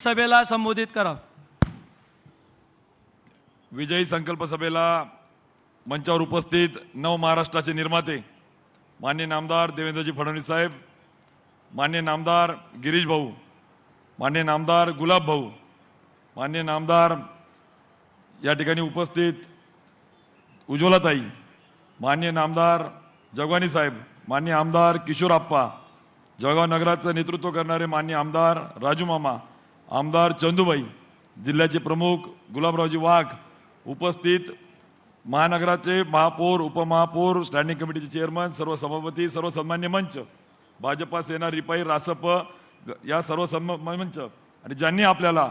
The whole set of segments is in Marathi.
सभेला संबोधित करा. विजयी संकल्प सभेला मंचावर उपस्थित नव महाराष्ट्राचे निर्माते मान्य नामदार देवेंद्रजी फडणवीस साहेब मान्य नामदार गिरीश भाऊ मान्य नामदार गुलाब भाऊ मान्य नामदार या ठिकाणी उपस्थित उज्ज्वलाताई मान्य नामदार जगवानी साहेब मान्य आमदार किशोरप्पा जळगाव नगराचं नेतृत्व करणारे मान्य आमदार राजू मामा आमदार चंदूबाई जिल्ह्याचे प्रमुख गुलाबरावजी वाघ उपस्थित महानगराचे महापौर उपमहापौर स्टँडिंग कमिटीचे चेअरमन सर्व सभापती सर्व सन्मान्य मंच भाजपा सेना रिपाई रासप या सर्व सन्म मंच. आणि ज्यांनी आपल्याला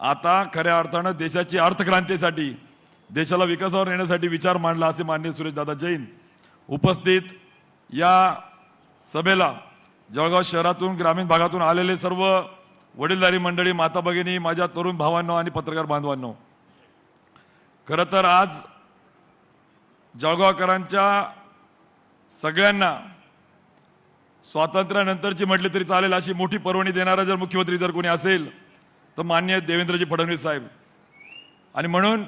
आता खऱ्या अर्थानं देशाची अर्थक्रांतीसाठी देशाला विकासावर नेण्यासाठी विचार मांडला असे मान्य सुरेशदादा जैन उपस्थित या सभेला जळगाव शहरातून ग्रामीण भागातून आलेले सर्व वडीलधारी मंडळी माता भगिनी माझ्या तरुण भावांनो आणि पत्रकार बांधवांनो. खरं तर आज जळगावकरांच्या सगळ्यांना स्वातंत्र्यानंतरची म्हटली तरी चालेल अशी मोठी पर्वणी देणारा जर मुख्यमंत्री जर कोणी असेल तर मान्य देवेंद्रजी फडणवीस साहेब. आणि म्हणून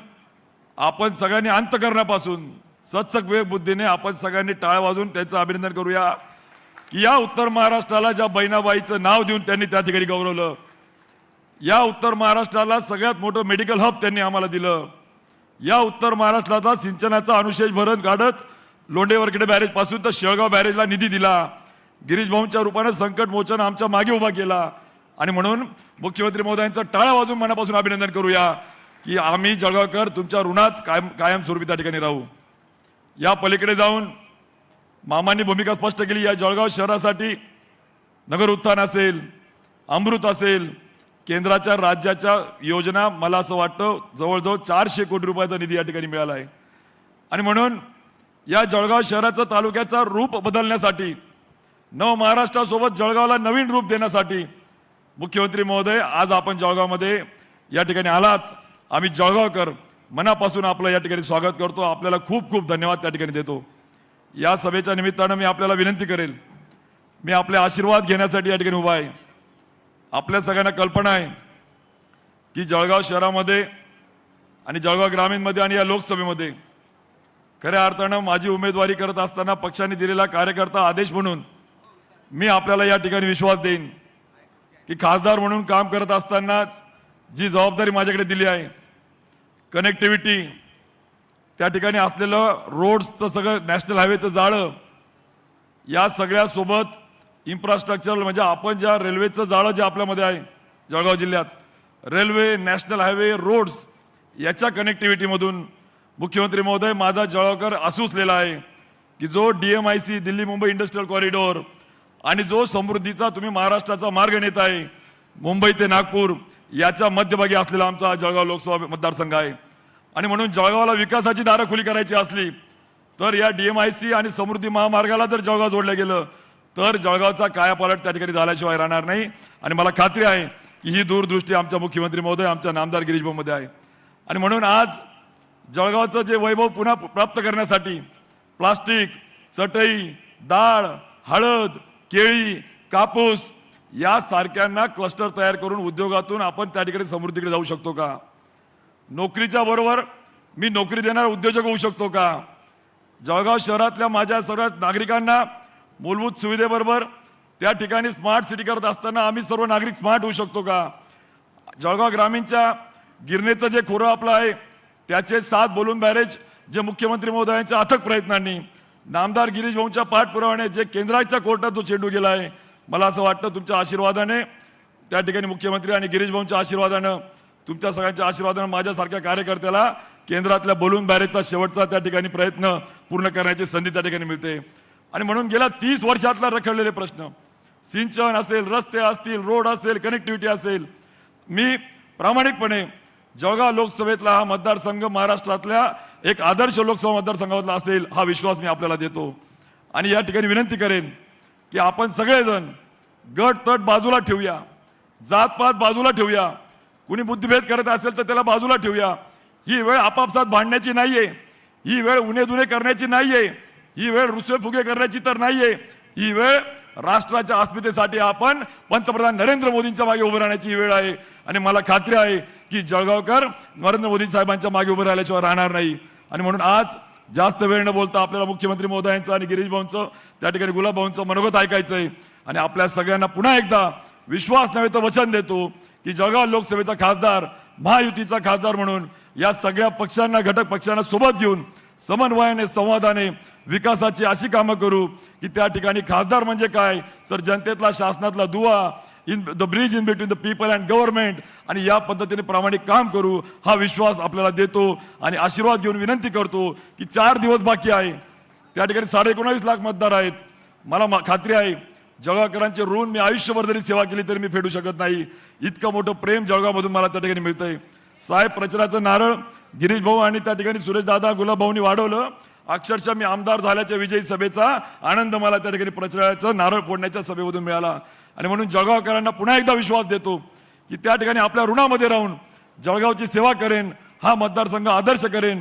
आपण सगळ्यांनी अंतकरणापासून सत्सक विवेक बुद्धीने आपण सगळ्यांनी टाळ वाजून त्यांचं अभिनंदन करूया. की या उत्तर महाराष्ट्राला ज्या बहिणाबाईचं नाव देऊन त्यांनी त्या ठिकाणी गौरवलं या उत्तर महाराष्ट्राला सगळ्यात मोठं मेडिकल हब त्यांनी आम्हाला दिलं. या उत्तर महाराष्ट्राचा सिंचनाचा अनुशेष भरण काढत लोंढेवरकडे बॅरेजपासून तर शेळगाव बॅरेजला निधी दिला. गिरीश भाऊंच्या रूपानं संकट मोचन आमच्या मागे उभा केला. आणि म्हणून मुख्यमंत्री महोदयांचं टाळा वाजून मनापासून अभिनंदन करूया की आम्ही जळगावकर तुमच्या ऋणात कायम कायमस्वरूपी त्या ठिकाणी राहू. या पलीकडे जाऊन मामांनी भूमिका स्पष्ट केली. या जळगाव शहरासाठी नगर उत्थान असेल अमृत असेल केंद्राच्या राज्याच्या योजना मला असं वाटतं जवळजवळ चारशे कोटी रुपयाचा निधी या ठिकाणी मिळाला आहे. आणि म्हणून या जळगाव शहराचं तालुक्याचा रूप बदलण्यासाठी नव महाराष्ट्रासोबत जळगावला नवीन रूप देण्यासाठी मुख्यमंत्री महोदय आज आपण जळगावमध्ये या ठिकाणी आलात. आम्ही जळगावकर मनापासून आपलं या ठिकाणी स्वागत करतो. आपल्याला खूप खूप धन्यवाद त्या ठिकाणी देतो. या सभेच्या निमित्तानं मी आपल्याला विनंती करेल. मी आपले आशीर्वाद घेण्यासाठी या ठिकाणी उभा आहे. आपल्या सगळ्यांना कल्पना आहे की जळगाव शहरामध्ये आणि जळगाव ग्रामीणमध्ये आणि या लोकसभेमध्ये खऱ्या अर्थानं माझी उमेदवारी करत असताना पक्षाने दिलेला कार्यकर्ता आदेश म्हणून मी आपल्याला या ठिकाणी विश्वास देईन की खासदार म्हणून काम करत असताना जी जबाबदारी माझ्याकडे दिली आहे कनेक्टिव्हिटी त्या ठिकाणी असलेलं रोड्सचं सगळं नॅशनल हायवेचं जाळं या सगळ्यासोबत इन्फ्रास्ट्रक्चर म्हणजे आपण ज्या रेल्वेचं जाळं जे आपल्यामध्ये आहे जळगाव जिल्ह्यात रेल्वे नॅशनल हायवे रोड्स याच्या कनेक्टिव्हिटीमधून मुख्यमंत्री महोदय माझा जळगावकर असूचलेला आहे की जो D M I C Delhi Mumbai industrial corridor आणि जो समृद्धीचा तुम्ही महाराष्ट्राचा मार्ग नेत आहे मुंबई ते नागपूर याच्या मध्यभागी असलेला आमचा जळगाव लोकसभा मतदारसंघ आहे. आणि म्हणून जळगावला विकासाची दारं खुली करायची असली तर या डी एम आय सी आणि समृद्धी महामार्गाला जर जळगाव जोडलं गेलं तर जळगावचा कायापालट त्या ठिकाणी झाल्याशिवाय राहणार नाही. आणि मला खात्री आहे की ही दूरदृष्टी आमच्या मुख्यमंत्री महोदय आमच्या नामदार गिरीशभाऊमध्ये आहे. आणि म्हणून आज जळगावचं जे वैभव पुन्हा प्राप्त करण्यासाठी प्लास्टिक चटई डाळ हळद केळी कापूस यासारख्यांना क्लस्टर तयार करून उद्योगातून आपण त्या ठिकाणी समृद्धीकडे जाऊ शकतो का? नोकरीच्या बरोबर मी नोकरी देणारा उद्योजक होऊ शकतो का? जळगाव शहरातल्या माझ्या सर्व नागरिकांना मूलभूत सुविधेबरोबर त्या ठिकाणी स्मार्ट सिटी करत असताना आम्ही सर्व नागरिक स्मार्ट होऊ शकतो का? जळगाव ग्रामीणच्या गिरणेचं जे खोरं आपलं आहे त्याचे सात बोलून बॅरेज जे मुख्यमंत्री महोदयांच्या अथक प्रयत्नांनी नामदार गिरीश भाऊंच्या पाठपुराव्याने जे केंद्राच्या कोर्टात तो चेंडू गेला आहे मला असं वाटतं तुमच्या आशीर्वादाने त्या ठिकाणी मुख्यमंत्री आणि गिरीश भाऊंच्या आशीर्वादानं तुमच्या सगळ्यांच्या आशीर्वादानं माझ्यासारख्या कार्यकर्त्याला केंद्रातल्या बलून बॅरेजचा शेवटचा त्या ठिकाणी प्रयत्न पूर्ण करण्याची संधी त्या ठिकाणी मिळते. आणि म्हणून गेल्या तीस वर्षातला रखडलेले प्रश्न. सिंचन असेल रस्ते असतील रोड असेल कनेक्टिव्हिटी असेल. मी प्रामाणिकपणे जळगाव लोकसभेतला हा मतदारसंघ महाराष्ट्रातल्या एक आदर्श लोकसभा मतदारसंघातला असेल हा विश्वास मी आपल्याला देतो. आणि या ठिकाणी विनंती करेन की आपण सगळेजण गट तट बाजूला ठेवूया जातपात बाजूला ठेवूया. कुणी बुद्धिभेद करत असेल तर त्याला बाजूला ठेवूया. ही वेळ आपापसात भांडण्याची नाहीये. ही वेळ उणे दुणे करण्याची नाहीये. ही वेळ रुसवे फुगे करण्याची तर नाहीये. ही वेळ राष्ट्राच्या अस्मितेसाठी आपण पंतप्रधान नरेंद्र मोदींच्या मागे उभं राहण्याची वेळ आहे. आणि मला खात्री आहे की जळगावकर नरेंद्र मोदी साहेबांच्या मागे उभं राहिल्याशिवाय राहणार नाही. आणि म्हणून आज जास्त वेळ न बोलता आपल्याला मुख्यमंत्री महोदयांचं आणि गिरीश भाऊंचं त्या ठिकाणी गुलाब भाऊंचं मनोगत ऐकायचं आहे आणि आपल्या सगळ्यांना पुन्हा एकदा विश्वास नव्हे तर वचन देतो. की जळगाव लोकसभेचा खासदार महायुतीचा खासदार म्हणून या सगळ्या पक्षांना घटक पक्षांना सोबत घेऊन समन्वयाने संवादाने विकासाची अशी कामं करू की त्या ठिकाणी खासदार म्हणजे काय? तर जनतेतला शासनातला दुवा in the bridge in between the people and government आणि या पद्धतीने प्रामाणिक काम करू हा विश्वास आपल्याला देतो आणि आशीर्वाद घेऊन विनंती करतो की चार दिवस बाकी आहे. त्या ठिकाणी साडे एकोणावीस लाख मतदार आहेत. मला मा- खात्री आहे जळगावकरांचे ऋण मी आयुष्यभर जरी सेवा केली तरी मी फेडू शकत नाही. इतकं मोठं प्रेम जळगावमधून मला त्या ठिकाणी मिळतंय. साहेब प्रचाराचं नारळ गिरीश भाऊ आणि त्या ठिकाणी सुरेश दादा वाढवलं. अक्षरशः मी आमदार झाल्याच्या विजयी सभेचा आनंद मला त्या ठिकाणी प्रचाराचं नारळ फोडण्याच्या सभेमधून मिळाला. आणि म्हणून जळगावकरांना पुन्हा एकदा विश्वास देतो की त्या ठिकाणी आपल्या ऋणामध्ये राहून जळगावची सेवा करेन हा मतदारसंघ आदर्श करेन.